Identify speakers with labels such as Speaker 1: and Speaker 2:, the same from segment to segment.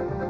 Speaker 1: ही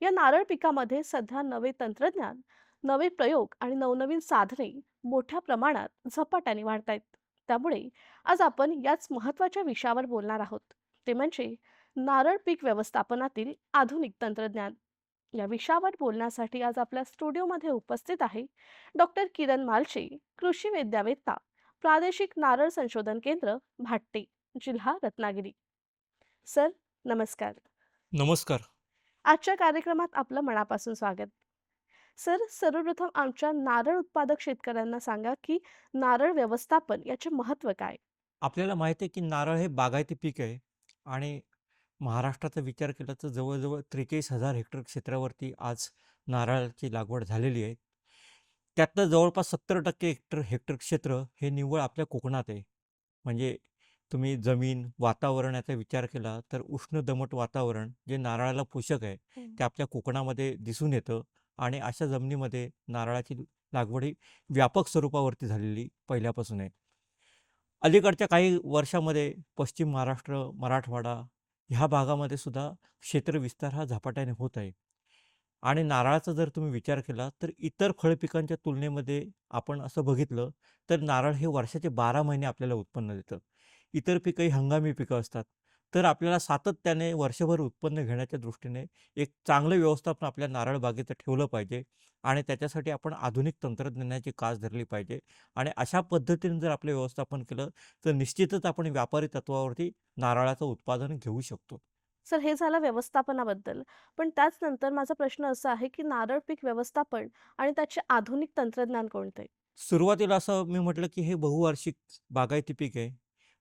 Speaker 2: या नारळ पिकामध्ये सध्या नवे तंत्रज्ञान नवे प्रयोग आणि नवनवीन साधने मोठ्या प्रमाणात झपाट्याने वाढत आहेत त्यामुळे आज आपण याच महत्त्वाच्या विषयावर बोलणार आहोत. ते म्हणजे नारळ पीक व्यवस्थापनातील आधुनिक तंत्रज्ञान. या विषयावर बोलण्यासाठी आज आपल्या स्टुडिओमध्ये उपस्थित आहे डॉक्टर किरण मालशे कृषी वैद्यावेत्ता प्रादेशिक नारळ संशोधन केंद्र भाट्टे जिल्हा रत्नागिरी. सर नमस्कार.
Speaker 3: नमस्कार.
Speaker 2: आजच्या कार्यक्रमात आपलं मनापासून स्वागत. सर सर्वप्रथम आमच्या नारळ उत्पादक शेतकऱ्यांना सांगा की नारळ व्यवस्थापन याचे महत्त्व काय?
Speaker 3: आपल्याला माहिती आहे की नारळ हे बागायती पीक आहे आणि महाराष्ट्राचा विचार केला तर जवळजवळ त्रेचाळीस हजार हेक्टर क्षेत्रावरती आज नारळाची लागवड झालेली आहे. त्यातलं जवळपास सत्तर टक्के हेक्टर हेक्टर क्षेत्र हे निव्वळ आपल्या कोकणात आहे. म्हणजे तुम्ही जमीन वातावरण याचा विचार केला तर उष्ण दमट वातावरण जे नारळाला पोषक आहे
Speaker 2: हम्म.
Speaker 3: ते आपल्या कोकणामध्ये दिसून येतं आणि अशा जमिनीमध्ये नारळाची लागवड ही व्यापक स्वरूपावरती झालेली पहिल्यापासून आहे. अलीकडच्या काही वर्षामध्ये पश्चिम महाराष्ट्र मराठवाडा ह्या भागामध्ये सुद्धा क्षेत्रविस्तार हा झपाट्याने होत आहे. आणि नारळाचा जर तुम्ही विचार केला तर इतर फळपिकांच्या तुलनेमध्ये आपण असं बघितलं तर नारळ हे वर्षाचे बारा महिने आपल्याला उत्पन्न देतं. इतर पिकं ही हंगामी पिकं असतात. तर आपल्याला सातत्याने वर्षभर उत्पन्न घेण्याच्या दृष्टीने एक चांगलं व्यवस्थापन आपल्या नारळ बागेचं ठेवलं पाहिजे आणि त्याच्यासाठी आपण आधुनिक तंत्रज्ञानाची कास धरली पाहिजे आणि अशा पद्धतीने जर आपलं व्यवस्थापन केलं तर निश्चितच आपण व्यापारी तत्वावरती नारळाचं उत्पादन घेऊ शकतो.
Speaker 2: सर हे झालं व्यवस्थापनाबद्दल. पण त्याचनंतर माझा प्रश्न असा आहे की नारळ पीक व्यवस्थापन आणि त्याचे आधुनिक तंत्रज्ञान कोणते?
Speaker 3: सुरुवातीला असं मी म्हटलं की हे बहुवार्षिक बागायती पीक आहे.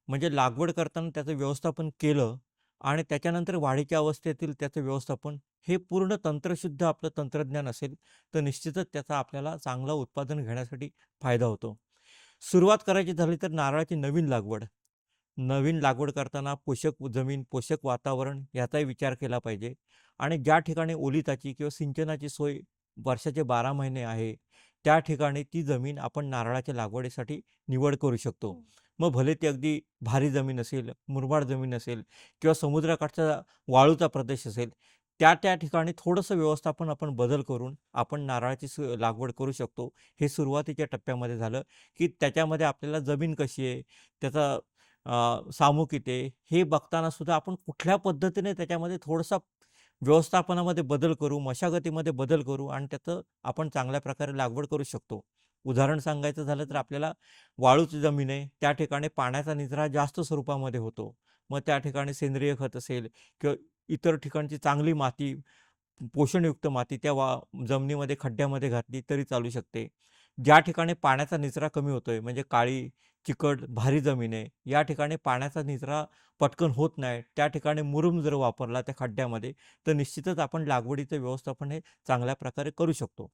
Speaker 3: म्हणजे लागवड करताना त्याचं व्यवस्थापन केलं आणि त्याच्यानंतर वाढीच्या अवस्थेतील त्याचं व्यवस्थापन हे पूर्ण तंत्रशुद्ध आपलं तंत्रज्ञान असेल तर निश्चितच त्याचा आपल्याला चांगलं उत्पादन घेण्यासाठी फायदा होतो. सुरुवात करायची झाली तर नारळाची नवीन लागवड. नवीन लागवड करताना पोषक जमीन पोषक वातावरण याचाही विचार केला पाहिजे आणि ज्या ठिकाणी ओलिताची किंवा सिंचनाची सोय वर्षाचे बारा महिने आहे त्या ठिकाणी ती जमीन आपण नारळाच्या लागवडीसाठी निवड करू शकतो.
Speaker 2: हो.
Speaker 3: मग भले ती अगदी भारी जमीन असेल मुरमाड जमीन असेल किंवा समुद्राकाठचा वाळूचा प्रदेश असेल त्या त्या ठिकाणी थोडंसं व्यवस्थापन आपण बदल करून आपण नारळाची सु लागवड करू शकतो. हे सुरुवातीच्या टप्प्यामध्ये झालं की त्याच्यामध्ये आपल्याला जमीन कशी आहे त्याचा सामू किती हे बघताना सुद्धा आपण कुठल्या पद्धतीने त्याच्यामध्ये थोडंसं व्यवस्थापनामध्ये बदल करू मशागतीमध्ये बदल करू आणि त्याचं आपण चांगल्या प्रकारे लागवड करू शकतो. उदाहरण सांगायचं झालं तर आपल्याला वाळूची जमीन आहे त्या ठिकाणी पाण्याचा निचरा जास्त स्वरूपामध्ये होतो. मग त्या ठिकाणी सेंद्रिय खत असेल किंवा इतर ठिकाणची चांगली माती पोषणयुक्त माती त्या वा जमिनीमध्ये खड्ड्यामध्ये घातली तरी चालू शकते. ज्या ठिकाणी पाण्याचा निचरा कमी होतोय म्हणजे काळी चिकट भारी जमीन आहे या ठिकाणी पाण्याचा निचरा पटकन होत नाही त्या ठिकाणी मुरुम जर वापरला त्या खड्ड्यामध्ये तर निश्चितच आपण लागवडीचं व्यवस्थापन हे चांगल्या प्रकारे करू शकतो.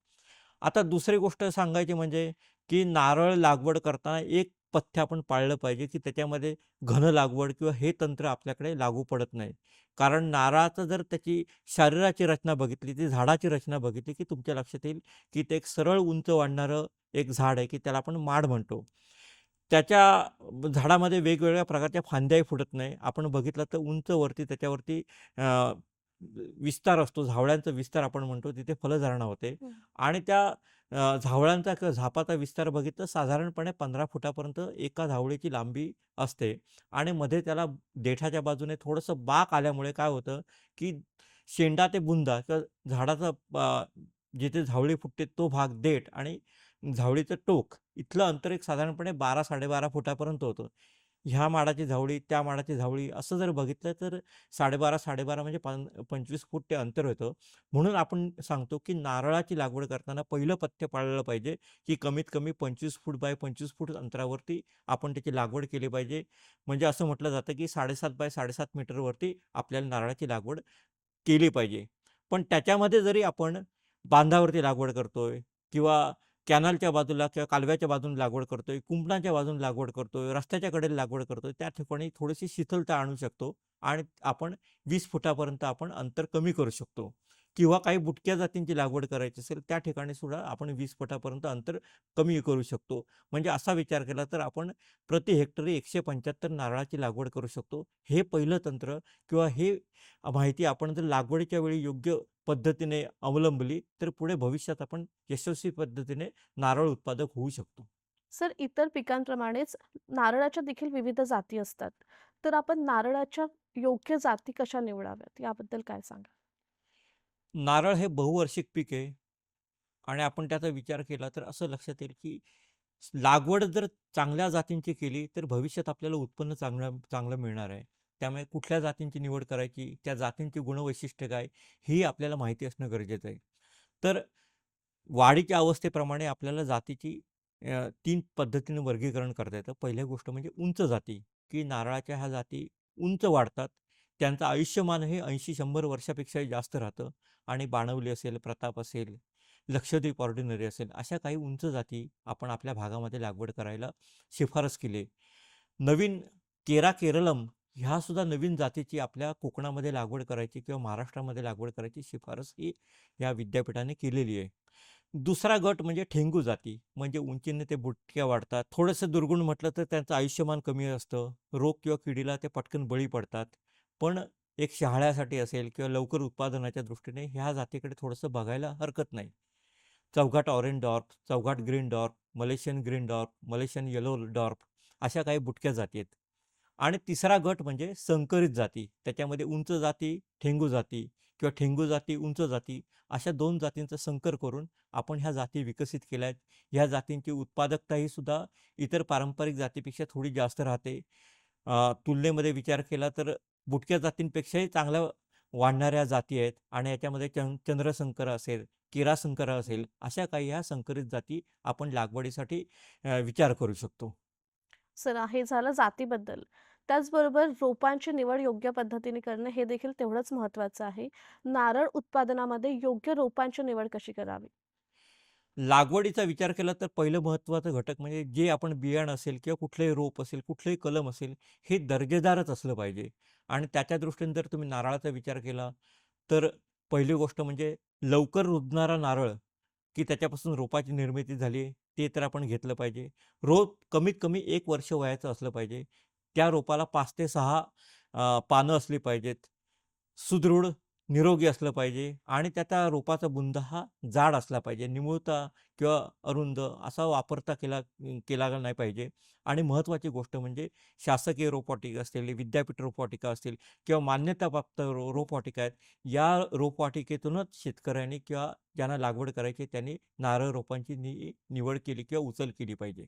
Speaker 3: आता दुसरी गोष्ट सांगायची म्हणजे की नारळ लागवड करताना एक पथ्य आपण पाळलं पाहिजे की त्याच्यामध्ये घन लागवड किंवा हे तंत्र आपल्याकडे लागू पडत नाही. कारण नारळाचं जर त्याची शरीराची रचना बघितली ती झाडाची रचना बघितली की तुमच्या लक्षात येईल की ते एक सरळ उंच वाढणारं एक झाड आहे की त्याला आपण माड म्हणतो. त्याच्या झाडामध्ये वेगवेगळ्या प्रकारच्या फांद्याही फुटत नाही. आपण बघितलं तर उंचवरती त्याच्यावरती विस्तार असतो झावळ्यांचा विस्तार आपण म्हणतो तिथे फलधारणा होते.
Speaker 2: हं.
Speaker 3: आणि त्या अ, झावळांचा किंवा झापाचा विस्तार बघितलं साधारणपणे पंधरा फुटापर्यंत एका झावळीची लांबी असते. आणि मध्ये त्याला देठाच्या बाजूने थोडंसं बाक आल्यामुळे काय होतं की शेंडा ते बुंदा किंवा झाडाचा जिथे झावळी फुटते तो भाग देठ आणि झावळीचं टोक इथलं अंतर एक साधारणपणे बारा साडेबारा फुटापर्यंत होतं. ह्या माडाची झावळी त्या माडाची झावळी असं जर बघितलं तर साडेबारा साडेबारा म्हणजे पं पंचवीस फूट ते अंतर होतं. म्हणून आपण सांगतो की नारळाची लागवड करताना पहिलं पथ्य पाळलं पाहिजे की कमीत कमी पंचवीस फूट बाय पंचवीस फूट अंतरावरती आपण त्याची लागवड केली पाहिजे. म्हणजे असं म्हटलं जातं की साडेसात बाय साडेसात मीटरवरती आपल्याला नारळाची लागवड केली पाहिजे. पण त्याच्यामध्ये जरी आपण बांधावरती लागवड करतोय किंवा कॅनलच्या बाजूला किंवा कालव्याच्या बाजूने लागवड करतोय कुंपणाच्या बाजूने लागवड करतोय रस्त्याच्या कडेला लागवड करतोय त्या ठिकाणी थोडीशी शीतलता आणू शकतो आणि आपण वीस फुटापर्यंत आपण अंतर कमी करू शकतो. किंवा काही बुटक्या जातींची लागवड करायची असेल त्या ठिकाणी सुद्धा आपण वीस फुटापर्यंत अंतर कमी करू शकतो. म्हणजे असा विचार केला तर आपण प्रति हेक्टरी एकशे पंच्याहत्तर नारळाची लागवड करू शकतो. हे पहिलं तंत्र किंवा हे माहिती आपण जर लागवडीच्या वेळी योग्य पद्धतीने अवलंबली तर पुढे भविष्यात आपण यशस्वी पद्धतीने नारळ उत्पादक होऊ शकतो.
Speaker 2: सर इतर पिकांप्रमाणेच नारळाच्या देखील विविध जाती असतात. तर आपण नारळाच्या योग्य जाती कशा निवडाव्यात? याबद्दल काय सांगा
Speaker 3: नारळ हे बहुवार्षिक पीक आहे. आणि आपण त्याचा विचार केला तर असं लक्षात येईल की लागवड जर चांगल्या जातींची केली तर भविष्यात आपल्याला उत्पन्न चांगलं चांगलं मिळणार आहे. त्यामुळे कुठल्या जातींची निवड करायची त्या जातींची गुणवैशिष्ट्य काय ही आपल्याला माहिती असणं गरजेचं आहे. तर वाढीच्या अवस्थेप्रमाणे आपल्याला जातीची तीन पद्धतीने वर्गीकरण करता येतं. पहिली गोष्ट म्हणजे उंच जाती की नारळाच्या ह्या जाती उंच वाढतात. त्यांचं आयुष्यमान हे ऐंशी शंभर वर्षापेक्षाही जास्त राहतं. आणि बाणवली असेल प्रताप असेल लक्षद्वीप ऑर्डिनरी असेल अशा काही उंच जाती आपण आपल्या भागामध्ये लागवड करायला शिफारस केली आहे. नवीन केरा केरलम ह्या सुद्धा नवीन जातीची आपल्या कोकणामध्ये लागवड करायची किंवा महाराष्ट्रामध्ये लागवड करायची शिफारस ही या विद्यापीठाने केलेली आहे. दुसरा गट म्हणजे ठेंगू जाती म्हणजे उंचीने ते बुटक्या वाढतात. थोडंसं दुर्गुण म्हटलं तर त्यांचं आयुष्यमान कमी असतं. रोग किंवा किडीला ते पटकन बळी पडतात. पण एक शहाळ्यासाठी असेल किंवा लवकर उत्पादनाच्या दृष्टीने ह्या जातीकडे थोडंसं बघायला हरकत नाही. Chowghat orange dwarf Chowghat green dwarf Malaysian green dwarf Malaysian yellow dwarf अशा काही बुटक्या जाती आहेत. आणि तिसरा गट म्हणजे संकरित जाती. त्याच्यामध्ये उंच जाती ठेंगू जाती किंवा ठेंगू जाती उंच जाती अशा दोन जातींचा संकर करून आपण ह्या जाती विकसित केल्या आहेत. ह्या जातींची उत्पादकताही सुद्धा इतर पारंपरिक जातीपेक्षा थोडी जास्त राहते. तुलनेमध्ये विचार केला तर बुटक्या जातींपेक्षाही चांगल्या वाढणाऱ्या जाती आहेत आणि याच्यामध्ये चं चंद्रसंकर असेल किरासंकर असेल अशा काही ह्या संकरित जाती आपण लागवडीसाठी विचार करू शकतो.
Speaker 2: सर हे झालं जातीबद्दल. त्याचबरोबर रोपांची निवड योग्य पद्धतीने करणं हे देखील तेवढंच महत्त्वाचं आहे. नारळ उत्पादनामध्ये योग्य रोपांची निवड कशी करावी?
Speaker 3: लागवडीचा विचार केला तर पहिलं महत्त्वाचं घटक म्हणजे जे आपण बियाणं असेल किंवा कुठलंही रोप असेल कुठलंही कलम असेल हे दर्जेदारच असलं पाहिजे. आणि त्याच्या दृष्टीने जर तुम्ही नारळाचा विचार केला तर पहिली गोष्ट म्हणजे लवकर रुजणारा नारळ की त्याच्यापासून रोपाची निर्मिती झाली ते तर आपण घेतलं पाहिजे. रोप कमीत कमी एक वर्ष वयाचं असलं पाहिजे. त्या रोपाला पाच ते सहा पानं असली पाहिजेत. सुदृढ निरोगी असलं पाहिजे आणि त्याचा रोपाचा बुंदा हा जाड असला पाहिजे. निमुळता किंवा अरुंद असा वापरता केला केला नाही पाहिजे. आणि महत्त्वाची गोष्ट म्हणजे शासकीय रोपवाटिका असतील विद्यापीठ रोपवाटिका असतील किंवा मान्यताप्राप्त रो रोपवाटिका आहेत या रोपवाटिकेतूनच शेतकऱ्यांनी किंवा ज्यांना लागवड करायची त्यांनी नारळ रोपांची नि निवड केली किंवा उचल केली पाहिजे.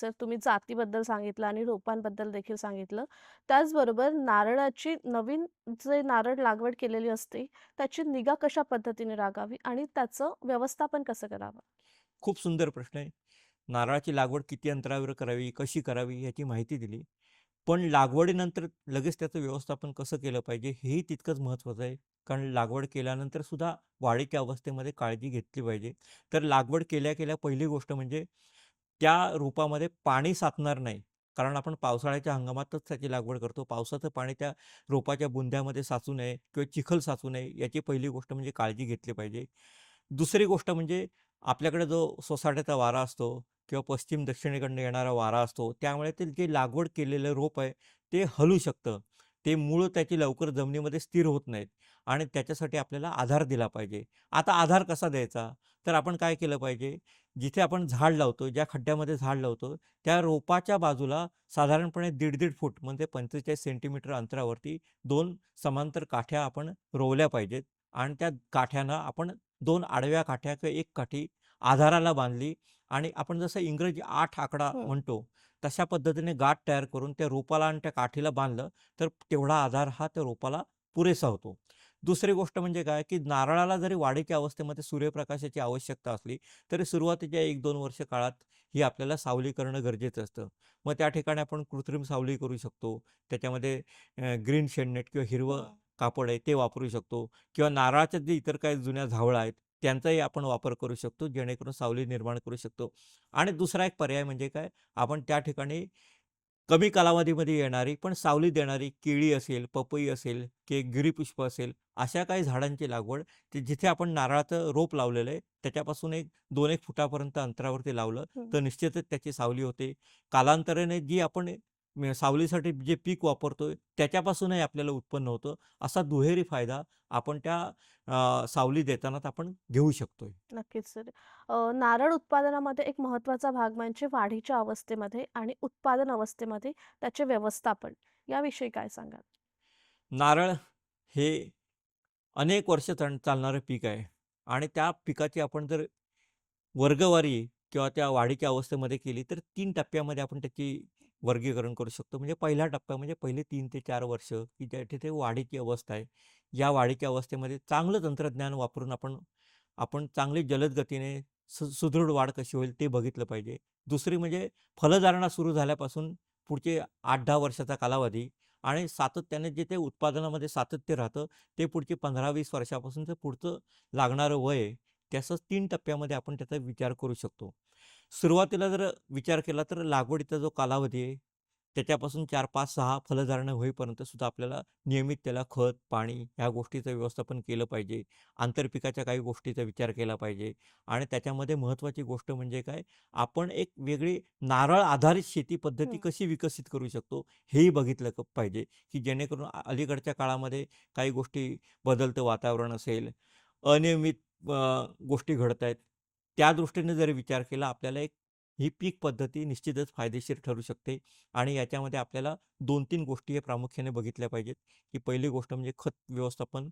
Speaker 2: जर तुम्ही जातीबद्दल सांगितलं आणि रोपांबद्दल देखील सांगितलं त्याचबरोबर नारळाची नवीन जे नारळ लागवड केलेली असते त्याची निगा कशा पद्धतीने राखावी आणि त्याचं व्यवस्थापन कसं करावं?
Speaker 3: खूप सुंदर प्रश्न आहे. नारळाची लागवड किती अंतरावर करावी कशी करावी याची माहिती दिली. पण लागवडीनंतर लगेच त्याचं व्यवस्थापन कसं केलं पाहिजे हेही तितकंच महत्त्वाचं आहे. कारण लागवड केल्यानंतर सुद्धा वाढीच्या अवस्थेमध्ये काळजी घेतली पाहिजे. तर लागवड केल्या केल्या पहिली गोष्ट म्हणजे त्या रोपामध्ये पाणी साचणार नाही. कारण आपण पावसाळ्याच्या हंगामातच त्याची लागवड करतो. पावसाचं पाणी त्या रोपाच्या बुंद्यामध्ये साचू नये किंवा चिखल साचू नये याची पहिली गोष्ट म्हणजे काळजी घेतली पाहिजे. दुसरी गोष्ट म्हणजे आपल्याकडे जो सोसाट्याचा वारा असतो किंवा पश्चिम दक्षिणेकडनं येणारा वारा असतो त्यामुळे ते जे लागवड केलेलं रोप आहे ते हलू शकतं. ते मूळ त्याची लवकर जमिनीमध्ये स्थिर होत नाहीत आणि त्याच्यासाठी आपल्याला आधार दिला पाहिजे. आता आधार कसा द्यायचा? तर आपण काय केलं पाहिजे? जिथे आपण झाड लावतो ज्या खड्ड्यामध्ये झाड लावतो त्या रोपाच्या बाजूला साधारणपणे दीड दीड फूट म्हणजे पंचेचाळीस सेंटीमीटर अंतरावरती दोन समांतर काठ्या आपण रोवल्या पाहिजेत आणि त्या काठ्यांना आपण दोन आडव्या काठ्या किंवा एक काठी आधाराला बांधली आणि आपण जसं इंग्रजी आठ आकडा
Speaker 2: हं.
Speaker 3: म्हणतो तशा पद्धतीने गाठ तयार करून त्या रोपाला आणि त्या काठीला बांधलं तर तेवढा आधार हा त्या रोपाला पुरेसा होतो दुसरी गोष्ट म्हणजे काय की नारळाला जरी वाढीच्या अवस्थेमध्ये सूर्यप्रकाशाची आवश्यकता असली तरी सुरुवातीच्या एक दोन वर्ष काळात ही आपल्याला सावली करणं गरजेचं असतं. मग त्या ठिकाणी आपण कृत्रिम सावली करू शकतो. त्याच्यामध्ये ग्रीन शेडनेट किंवा हिरवं कापड आहे ते वापरू शकतो. किंवा नारळाच्या जे इतर काही जुन्या झावळा आहेत त्यांचाही आपण वापर करू शकतो जेणेकरून सावली निर्माण करू शकतो. आणि दुसरा एक पर्याय म्हणजे काय आपण त्या ठिकाणी कमी कालावधीमध्ये येणारी पण सावली देणारी केळी असेल पपई असेल की गिरीपुष्प असेल अशा काही झाडांची लागवड ते जिथे आपण नारळाचं रोप लावलेलं आहे त्याच्यापासून एक दोन एक फुटापर्यंत अंतरावरती लावलं. तर निश्चितच त्याची सावली होते कालांतराने जी आपण सावलीसाठी जे पीक वापरतोय त्याच्यापासूनही आपल्याला उत्पन्न होतं. असा दुहेरी फायदा आपण त्या सावली देतानाच आपण घेऊ शकतोय.
Speaker 2: नक्कीच सर. नारळ उत्पादनामध्ये एक महत्त्वाचा भाग म्हणजे वाढीच्या अवस्थेमध्ये आणि उत्पादन अवस्थेमध्ये त्याचे व्यवस्थापन. याविषयी काय सांगाल?
Speaker 3: नारळ हे अनेक वर्ष चाल चालणारं पीक आहे आणि त्या पिकाची आपण जर वर्गवारी किंवा त्या वाढीच्या अवस्थेमध्ये केली तर तीन टप्प्यामध्ये आपण त्याची वर्गीकरण करू शकतो. म्हणजे पहिला टप्पा म्हणजे पहिले तीन ते चार वर्ष की ज्या तिथे वाढीची अवस्था आहे. या वाढीच्या अवस्थेमध्ये चांगलं तंत्रज्ञान वापरून आपण आपण चांगली जलद गतीने सु सुदृढ वाढ कशी होईल ते बघितलं पाहिजे. दुसरी म्हणजे फलधारणा सुरू झाल्यापासून पुढचे आठ दहा वर्षाचा कालावधी आणि सातत्याने जे ते उत्पादनामध्ये सातत्य राहतं ते पुढची पंधरा वीस वर्षापासून ते पुढचं लागणारं वय आहे त्याचं तीन टप्प्यामध्ये आपण त्याचा विचार करू शकतो. सुरुवातीला जर विचार केला तर लागवडीचा जो कालावधी आहे त्याच्यापासून चार पाच सहा फलधारणा होईपर्यंत सुद्धा आपल्याला नियमित त्याला खत पाणी ह्या गोष्टीचं व्यवस्थापन केलं पाहिजे. आंतरपिकाच्या काही गोष्टीचा विचार केला पाहिजे आणि त्याच्यामध्ये महत्त्वाची गोष्ट म्हणजे काय? आपण एक वेगळी नारळ आधारित शेती पद्धती. कशी विकसित करू शकतो हेही बघितलं क- पाहिजे की जेणेकरून अलीकडच्या काळामध्ये काही गोष्टी बदलतं वातावरण असेल अनियमित गोष्टी घडत आहेत त्या दृष्टीने जर विचार केला आपल्याला एक ही पीक पद्धती निश्चितच फायदेशीर ठरू शकते आणि याच्यामध्ये आपल्याला दोन तीन गोष्टी हे प्रामुख्याने बघितल्या पाहिजेत की पहिली गोष्ट म्हणजे खत व्यवस्थापन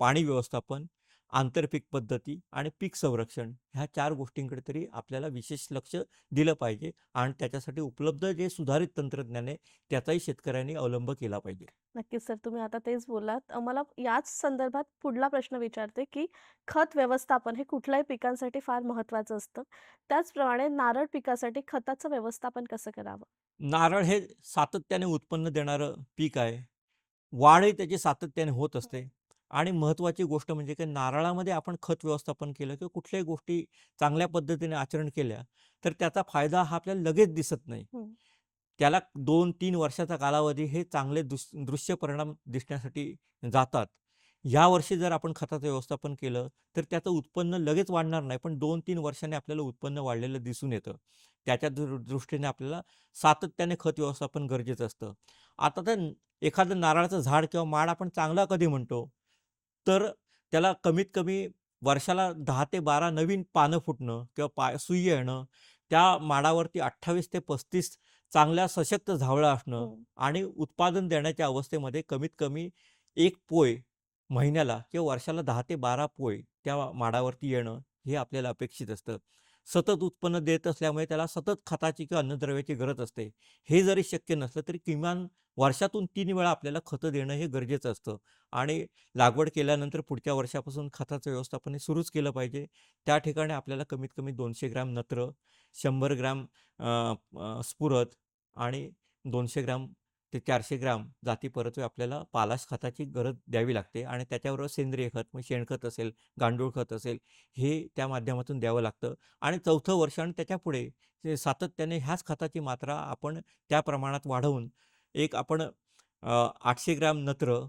Speaker 3: पाणी व्यवस्थापन आंतरपीक पद्धती आणि पीक संरक्षण ह्या चार गोष्टींकडे तरी आपल्याला विशेष लक्ष दिलं पाहिजे आणि त्याच्यासाठी उपलब्ध जे सुधारित तंत्रज्ञान आहे त्याचाही शेतकऱ्यांनी अवलंब केला पाहिजे.
Speaker 2: नक्कीच सर तुम्ही आता तेच बोललात. अ, मला याच संदर्भात पुढला प्रश्न विचारते की खत व्यवस्थापन हे कुठल्याही पिकांसाठी फार महत्त्वाचं असतं? त्याचप्रमाणे नारळ पिकासाठी खताचं व्यवस्थापन कसं करावं?
Speaker 3: नारळ हे सातत्याने उत्पन्न देणारं पीक आहे. वाढही त्याची सातत्याने होत असते. आणि महत्त्वाची गोष्ट म्हणजे की नारळामध्ये आपण खत व्यवस्थापन केलं किंवा कुठल्याही गोष्टी चांगल्या पद्धतीने आचरण केल्या तर त्याचा फायदा हा आपल्याला लगेच दिसत नाही.
Speaker 2: हं.
Speaker 3: त्याला दोन तीन वर्षाचा कालावधी हे चांगले दुस दृश्य परिणाम दिसण्यासाठी जातात. ह्या वर्षी जर आपण खताचं व्यवस्थापन केलं तर त्याचं उत्पन्न लगेच वाढणार नाही पण दोन तीन वर्षांनी आपल्याला उत्पन्न वाढलेलं दिसून येतं. त्याच्या दृष्टीने आपल्याला सातत्याने खत व्यवस्थापन गरजेचं असतं. आता तर एखादं नारळाचं झाड किंवा माड आपण चांगला कधी म्हणतो? तर त्याला कमीत कमी वर्षाला दहा ते बारा नवीन पानं फुटणं किंवा पा सुई येणं त्या माडावरती अठ्ठावीस ते पस्तीस चांगल्या सशक्त झावळं असणं
Speaker 2: हं.
Speaker 3: आणि उत्पादन देण्याच्या अवस्थेमध्ये कमीत कमी एक पोय महिन्याला किंवा वर्षाला दहा ते बारा पोय त्या माडावरती येणं हे आपल्याला अपेक्षित असतं सतत उत्पन्न देत असल्यामुळे त्याला सतत खताची किंवा अन्नद्रव्याची गरज असते. हे जरी शक्य नसलं तरी किमान वर्षातून तीन वेळा आपल्याला खतं देणं हे गरजेचं असतं. आणि लागवड केल्यानंतर पुढच्या वर्षापासून खताचं व्यवस्थापन हे सुरूच केलं पाहिजे. त्या ठिकाणी आपल्याला कमीत कमी दोनशे ग्रॅम नत्र शंभर ग्रॅम स्फुरत स्फुरद आणि दोनशे ग्रॅम ते चारशे ग्राम जाती परतवे आपल्याला पालाश खताची गरज द्यावी लागते आणि त्याच्याबरोबर सेंद्रिय खत मग शेणखत असेल गांडूळ खत असेल हे त्या माध्यमातून द्यावं लागतं. आणि चौथं वर्ष आणि त्याच्यापुढे ते सातत्याने ह्याच खताची मात्रा आपण त्या प्रमाणात वाढवून एक आपण आठशे ग्राम नत्र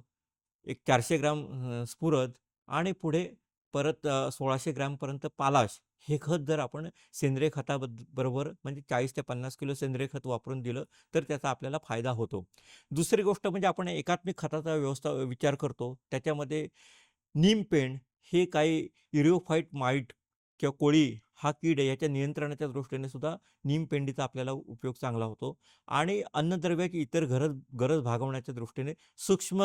Speaker 3: एक चारशे ग्राम स्फुरद आणि पुढे परत सोळाशे ग्रामपर्यंत पालाश हे खत जर आपण सेंद्रिय खताबद बरोबर म्हणजे चाळीस ते पन्नास किलो सेंद्रिय खत वापरून दिलं तर त्याचा आपल्याला फायदा होतो. दुसरी गोष्ट म्हणजे आपण एकात्मिक खताचा व्यवस्था विचार करतो. त्याच्यामध्ये नीमपेंड हे काही इरिओफाईट माईट किंवा कोळी हा कीड आहे याच्या नियंत्रणाच्या दृष्टीने सुद्धा नीमपेंडीचा आपल्याला उपयोग चांगला होतो. आणि अन्नद्रव्याची इतर गरज गरज भागवण्याच्या दृष्टीने सूक्ष्म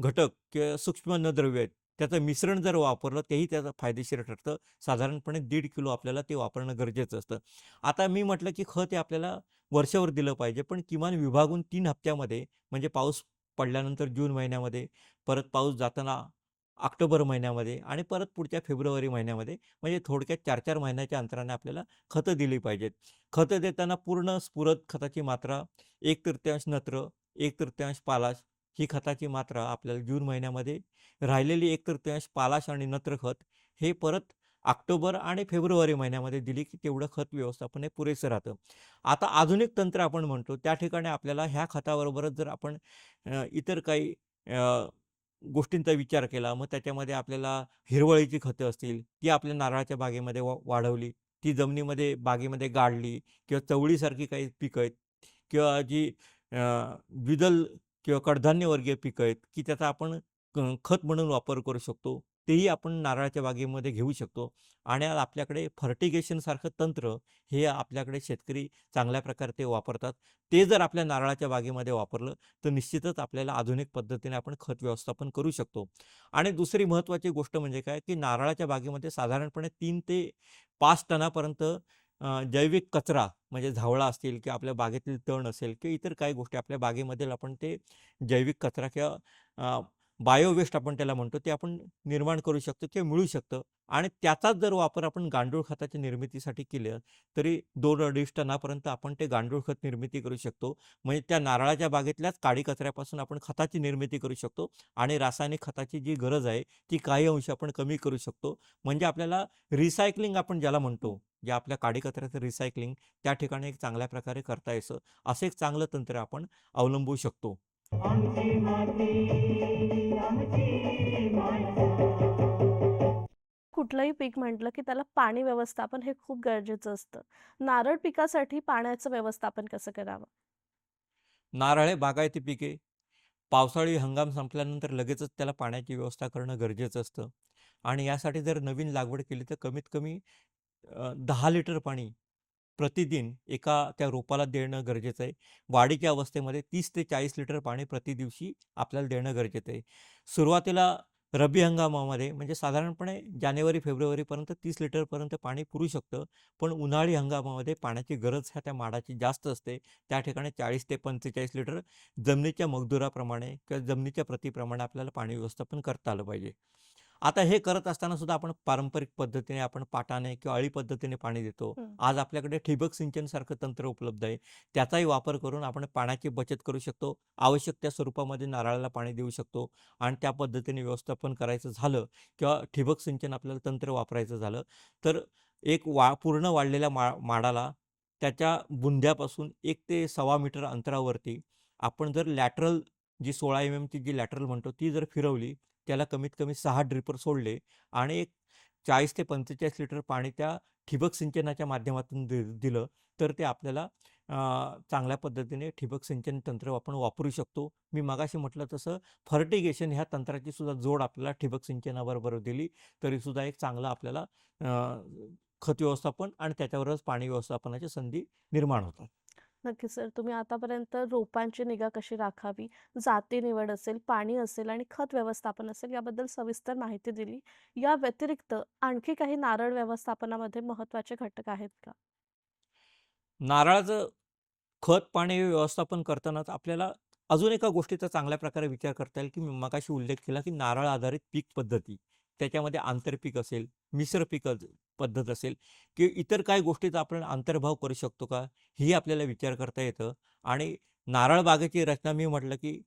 Speaker 3: घटक किंवा सूक्ष्म अन्नद्रव्य आहेत त्याचं मिश्रण जर वापरलं तेही त्याचं फायदेशीर ठरतं. साधारणपणे दीड किलो आपल्याला ते वापरणं गरजेचं असतं. आता मी म्हटलं की खत हे आपल्याला वर्षभर दिलं पाहिजे पण किमान विभागून तीन हप्त्यामध्ये म्हणजे पाऊस पडल्यानंतर जून महिन्यामध्ये परत पाऊस जाताना ऑक्टोबर महिन्यामध्ये आणि परत पुढच्या फेब्रुवारी महिन्यामध्ये म्हणजे थोडक्यात चार चार महिन्याच्या अंतराने आपल्याला खतं दिली पाहिजेत. खतं देताना पूर्ण स्फुरद खताची मात्रा एक तृतीयांश नत्र एक तृतीयांश पालाश ही खताची मात्रा आपल्याला जून महिन्यामध्ये राहिलेली एक तृतीयांश पालाश आणि नत्र खत हे परत ऑक्टोबर आणि फेब्रुवारी महिन्यामध्ये दिली की तेवढं खत व्यवस्थापन हे पुरेसं राहतं. आता आधुनिक तंत्र आपण म्हणतो त्या ठिकाणी आपल्याला ह्या खताबरोबरच जर आपण इतर काही गोष्टींचा विचार केला मग त्याच्यामध्ये आपल्याला हिरवळीची खतं असतील ती आपल्या नारळाच्या बागेमध्ये वा वाढवली ती जमिनीमध्ये बागेमध्ये गाडली किंवा चवळीसारखी काही पिकं आहेत किंवा जी द्विदल किंवा कडधान्यवर्गीय पिकं आहेत की त्याचा आपण क- खत म्हणून वापर करू शकतो तेही आपण नारळाच्या बागेमध्ये घेऊ शकतो. आणि आज आपल्याकडे फर्टिगेशनसारखं तंत्र हे आपल्याकडे शेतकरी चांगल्या प्रकारे ते वापरतात. ते जर आपल्या नारळाच्या बागेमध्ये वापरलं तर निश्चितच आपल्याला आधुनिक पद्धतीने आपण खत व्यवस्थापन करू शकतो. आणि दुसरी महत्त्वाची गोष्ट म्हणजे काय की नारळाच्या बागेमध्ये साधारणपणे तीन ते पाच टनापर्यंत जैविक कचरा म्हणजे झावळा असतील किंवा आपल्या बागेतील तण असेल किंवा इतर काही गोष्टी आपल्या बागेमधील आपण ते जैविक कचरा किंवा बायोवेस्ट आपण त्याला म्हणतो ते आपण निर्माण करू शकतो किंवा मिळू शकतं. आणि त्याचाच जर वापर आपण गांडूळ खताच्या निर्मितीसाठी केलं तरी दोन अडीच टनापर्यंत आपण ते गांडूळ खत निर्मिती करू शकतो. म्हणजे त्या नारळाच्या बागेतल्याच काडी कचऱ्यापासून आपण खताची निर्मिती करू शकतो आणि रासायनिक खताची जी गरज आहे ती काही अंश आपण कमी करू शकतो. म्हणजे आपल्याला रिसायकलिंग आपण ज्याला म्हणतो जे आपल्या काडी कचऱ्याचं रिसायकलिंग त्या ठिकाणी एक चांगल्या प्रकारे करता येतं असं एक चांगलं तंत्र आपण अवलंबू शकतो.
Speaker 2: कुठलंही पीक म्हटलं की त्याला पाणी व्यवस्थापन हे खूप गरजेचं असतं. नारळ पिकासाठी पाण्याचं व्यवस्थापन कसं करावं?
Speaker 3: नारळ हे बागायती पिके पावसाळी हंगाम संपल्यानंतर लगेचच त्याला पाण्याची व्यवस्था करणं गरजेचं असतं. आणि यासाठी जर नवीन लागवड केली तर कमीत कमी दहा लिटर पाणी प्रतिदिन एका त्या रोपाला देणं गरजेचं आहे. वाढीच्या अवस्थेमध्ये तीस ते चाळीस लिटर पाणी प्रति दिवशी आपल्याला देणं गरजेचं आहे. सुरुवातीला रब्बी हंगामामध्ये म्हणजे साधारणपणे जानेवारी फेब्रुवारीपर्यंत तीस लिटरपर्यंत पाणी पुरू शकतं. पण उन्हाळी हंगामामध्ये पाण्याची गरज ह्या त्या माडाची जास्त असते. त्या ठिकाणी चाळीस ते पंचेचाळीस लिटर जमिनीच्या मजदुराप्रमाणे किंवा जमिनीच्या प्रतीप्रमाणे आपल्याला पाणी व्यवस्थापन करता आलं पाहिजे. आता हे करत असताना सुद्धा आपण पारंपरिक पद्धतीने आपण पाटाने किंवा अळी पद्धतीने पाणी देतो. आज आपल्याकडे ठिबक सिंचनसारखं तंत्र उपलब्ध आहे. त्याचाही वापर करून आपण पाण्याची बचत करू शकतो. आवश्यक त्या स्वरूपामध्ये नारळाला पाणी देऊ शकतो आणि त्या पद्धतीने व्यवस्थापन करायचं झालं किंवा ठिबक सिंचन आपल्याला तंत्र वापरायचं झालं तर एक वा पूर्ण वाढलेल्या मा माडाला त्याच्या बुंध्यापासून एक ते सव्वा मीटर अंतरावरती आपण जर लॅटरल जी सोळा एम एमची जी लॅटरल म्हणतो ती जर फिरवली त्याला कमीत कमी सहा ड्रिपर सोडले आणि एक चाळीस ते पंचेचाळीस लिटर पाणी त्या ठिबक सिंचनाच्या माध्यमातून दि दिलं. तर ते आपल्याला चांगल्या पद्धतीने ठिबक सिंचन तंत्र आपण वापरू शकतो. मी मगाशी म्हटलं तसं फर्टिगेशन ह्या तंत्राची सुद्धा जोड आपल्याला ठिबक सिंचनाबरोबर दिली. तरीसुद्धा एक चांगलं आपल्याला खत व्यवस्थापन आणि त्याच्यावरच पाणी व्यवस्थापनाची संधी निर्माण होतात.
Speaker 2: नक्की सर. तुम्ही आतापर्यंत रोपांची निगा कशी राखावी जाती निवड असेल पाणी असेल आणि खत व्यवस्थापन असेल याबद्दल सविस्तर माहिती दिली. या व्यतिरिक्त आणखी काही नारळ व्यवस्थापनामध्ये महत्त्वाचे घटक आहेत का?
Speaker 3: नारळाचं खत पाणी व्यवस्थापन करतानाच आपल्याला अजून एका गोष्टीचा चांगल्या प्रकारे विचार करता येईल की मी मगाशी उल्लेख केला की नारळ आधारित पीक पद्धती. त्याच्यामध्ये आंतरपीक असेल मिश्र पीक पद्धत असेल किंवा इतर काही गोष्टीचा आपण अंतर्भाव करू शकतो का? ही आपल्याला विचार करता येतं. आणि नारळ बागेची रचना मी म्हटलं की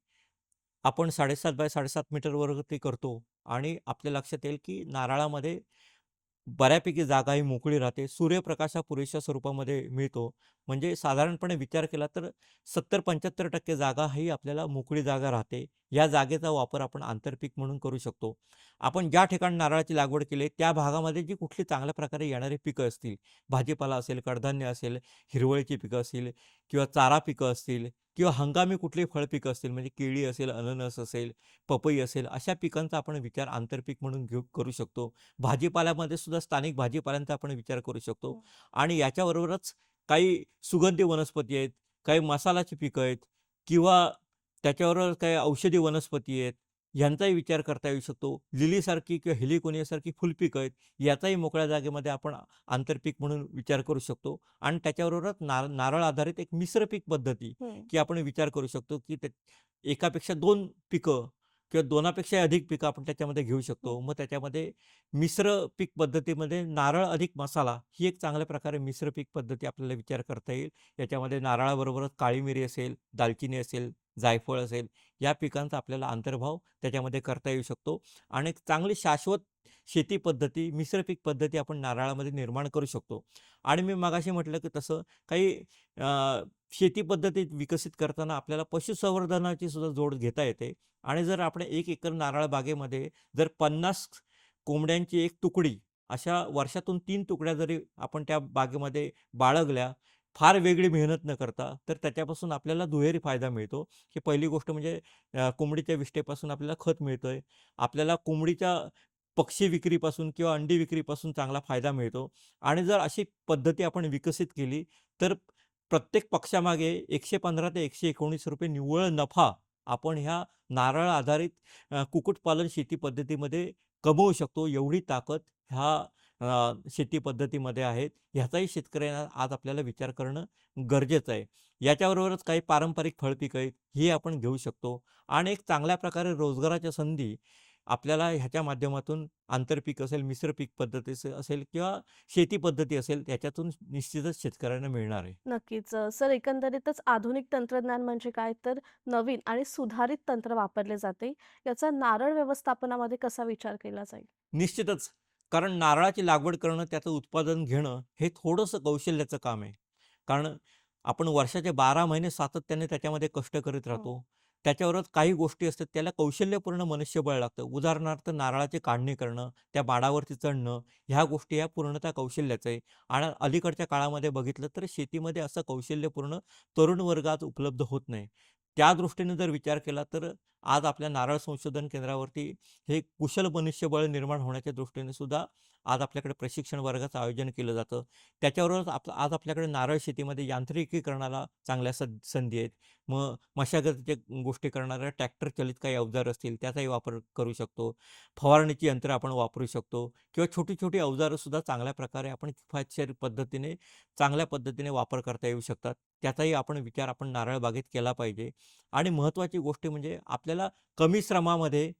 Speaker 3: आपण साडेसात बाय साडेसात मीटरवरती करतो. आणि आपल्या लक्षात येईल की नारळामध्ये बऱ्यापैकी जागा ही मोकळी राहते. सूर्यप्रकाश हा पुरेशा स्वरूपामध्ये मिळतो. म्हणजे साधारणपणे विचार केला तर सत्तर पंच्याहत्तर टक्के जागा ही आपल्याला मोकळी जागा राहते. या जागेचा वापर आपण आंतरपीक म्हणून करू शकतो. आपण ज्या ठिकाणी नारळाची लागवड केली त्या भागामध्ये जी कुठली चांगल्या प्रकारे येणारी पिकं असतील भाजीपाला असेल कडधान्य असेल हिरवळीची पिकं असतील किंवा चारा पिकं असतील किंवा हंगामी कुठली फळपिकं असतील म्हणजे केळी असेल अननस असेल पपई असेल अशा पिकांचा आपण विचार आंतरपीक म्हणून घेऊ करू शकतो. भाजीपाल्यामध्ये सुद्धा स्थानिक भाजीपाल्यांचा आपण विचार करू शकतो
Speaker 2: हं.
Speaker 3: आणि याच्याबरोबरच काही सुगंधी वनस्पती आहेत काही मसालाची पिकं आहेत किंवा त्याच्याबरोबर काही औषधी वनस्पती आहेत यांचाही विचार करता येऊ शकतो लिलीसारखी किंवा हेलिकोनियासारखी फुलपिकं आहेत याचाही मोकळ्या जागेमध्ये आपण आंतरपीक म्हणून विचार करू शकतो आणि त्याच्याबरोबरच नार नारळ आधारित एक मिश्र पीक पद्धती. की आपण विचार करू शकतो की एकापेक्षा दोन पिकं किंवा दोनापेक्षा अधिक पिकं आपण त्याच्यामध्ये घेऊ शकतो. मग त्याच्यामध्ये मिश्र पीक पद्धतीमध्ये नारळ अधिक मसाला ही एक चांगल्या प्रकारे मिश्र पीक पद्धती आपल्याला विचार करता येईल. याच्यामध्ये नारळाबरोबरच काळी मिरी असेल दालचिनी असेल जायफळ असेल या पिकांचा आपल्याला अंतर्भाव त्याच्यामध्ये करता येऊ शकतो. आणि चांगली शाश्वत शेती पद्धती मिश्रपीक पद्धती आपण नारळामध्ये निर्माण करू शकतो. आणि मी मगाशी म्हटलं की तसं काही शेती पद्धती विकसित करताना आपल्याला पशुसंवर्धनाची सुद्धा जोड घेता येते. आणि जर आपण एक एकर नारळ बागेमध्ये जर पन्नास कोंबड्यांची एक तुकडी अशा वर्षातून तीन तुकड्या जरी आपण त्या बागेमध्ये बाळगल्या फार वेगळी मेहनत न करता तर त्याच्यापासून आपल्याला दुहेरी फायदा मिळतो. की पहिली गोष्ट म्हणजे कोंबडीच्या विष्ठेपासून आपल्याला खत मिळतंय. आपल्याला कोंबडीच्या पक्षी विक्रीपासून किंवा अंडी विक्रीपासून चांगला फायदा मिळतो. आणि जर अशी पद्धती आपण विकसित केली तर प्रत्येक पक्षामागे एकशे पंधरा ते एकशे एकोणीस रुपये निव्वळ नफा आपण ह्या नारळ आधारित कुक्कुटपालन शेती पद्धतीमध्ये कमवू शकतो. एवढी ताकद ह्या शेती पद्धतीमध्ये आहेत ह्याचाही शेतकऱ्यांना आज आपल्याला विचार करणं गरजेचं आहे. याच्याबरोबरच काही पारंपरिक फळपिकं आहेत ही आपण घेऊ शकतो. आणि एक चांगल्या प्रकारे रोजगाराच्या संधी आपल्याला ह्याच्या माध्यमातून आंतरपीक असेल मिश्र पीक पद्धती असे- असेल किंवा शेती पद्धती असेल त्याच्यातून निश्चितच शेतकऱ्यांना मिळणार आहे.
Speaker 2: नक्कीच. सर एकंदरीतच आधुनिक तंत्रज्ञान म्हणजे काय? तर नवीन आणि सुधारित तंत्र वापरले जाते. याचा नारळ व्यवस्थापनामध्ये कसा विचार केला जाईल?
Speaker 3: निश्चितच. कारण नारळाची लागवड करणं त्याचं उत्पादन घेणं हे थोडंसं कौशल्याचं काम आहे. कारण आपण वर्षाचे बारा महिने सातत्याने त्याच्यामध्ये कष्ट करीत राहतो. त्याच्यावरच काही गोष्टी असतात त्याला कौशल्यपूर्ण मनुष्यबळ लागतं. उदाहरणार्थ नारळाची काढणी करणं त्या बाडावरती चढणं ह्या गोष्टी ह्या पूर्णतः कौशल्याचं आहे. आणि अलीकडच्या काळामध्ये बघितलं तर शेतीमध्ये असं कौशल्यपूर्ण तरुण वर्ग आज उपलब्ध होत नाही. त्या दृष्टीने जर विचार केला तर आज आपल्या नारळ संशोधन केंद्रावरती हे कुशल मनुष्यबळ निर्माण होण्याच्या दृष्टीने सुद्धा आज आपल्याकडे प्रशिक्षण वर्गाचं आयोजन केलं जातं. त्याच्यावरच आप आज आपल्याकडे नारळ शेतीमध्ये यांत्रिकीकरणाला चांगल्या सं संधी आहेत. मग मशागतीच्या गोष्टी करणाऱ्या ट्रॅक्टर चलित काही अवजार असतील त्याचाही वापर करू शकतो. फवारणीची यंत्र आपण वापरू शकतो किंवा छोटी छोटी अवजारंसुद्धा चांगल्या प्रकारे आपण किफायतशीर पद्धतीने चांगल्या पद्धतीने वापर करता येऊ शकतात. त्याचाही आपण विचार आपण नारळ बागेत केला पाहिजे. आणि महत्त्वाची गोष्ट म्हणजे आपल्याला कमी श्रमामध्ये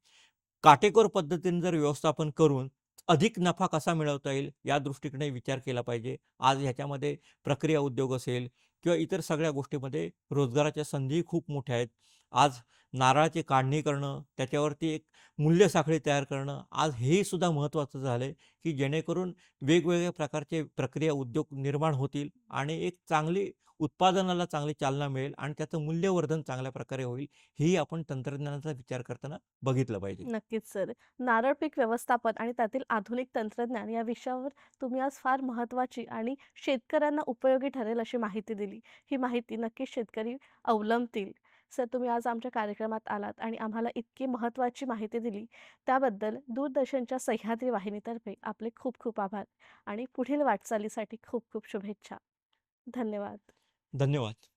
Speaker 3: काटेकोर पद्धतीने जर व्यवस्थापन करून अधिक नफा कसा मिळवता येईल या दृष्टीकडे विचार केला पाहिजे. आज ह्याच्यामध्ये प्रक्रिया उद्योग असेल किंवा इतर सगळ्या गोष्टीमध्ये रोजगाराच्या संधीही खूप मोठ्या आहेत. आज नारळाची काढणी करणं त्याच्यावरती एक मूल्य साखळी तयार करणं आज हेही सुद्धा महत्त्वाचं झालं आहे की जेणेकरून वेगवेगळ्या प्रकारचे प्रक्रिया उद्योग निर्माण होतील आणि एक चांगली उत्पादनाला चांगली चालना मिळेल आणि त्याचं मूल्यवर्धन चांगल्या प्रकारे होईल हेही आपण तंत्रज्ञानाचा विचार करताना बघितलं पाहिजे.
Speaker 2: नक्कीच सर. नारळ पीक व्यवस्थापन आणि त्यातील आधुनिक तंत्रज्ञान या विषयावर तुम्ही आज फार महत्त्वाची आणि शेतकऱ्यांना उपयोगी ठरेल अशी माहिती दिली. ही माहिती नक्कीच शेतकरी अवलंबतील. सर तुम्ही आज आमच्या कार्यक्रमात आलात आणि आम्हाला इतकी महत्त्वाची माहिती दिली. त्याबद्दल दूरदर्शनच्या सह्याद्री वाहिनीतर्फे आपले खूप खूप आभार आणि पुढील वाटचालीसाठी खूप खूप शुभेच्छा. धन्यवाद.
Speaker 3: धन्यवाद.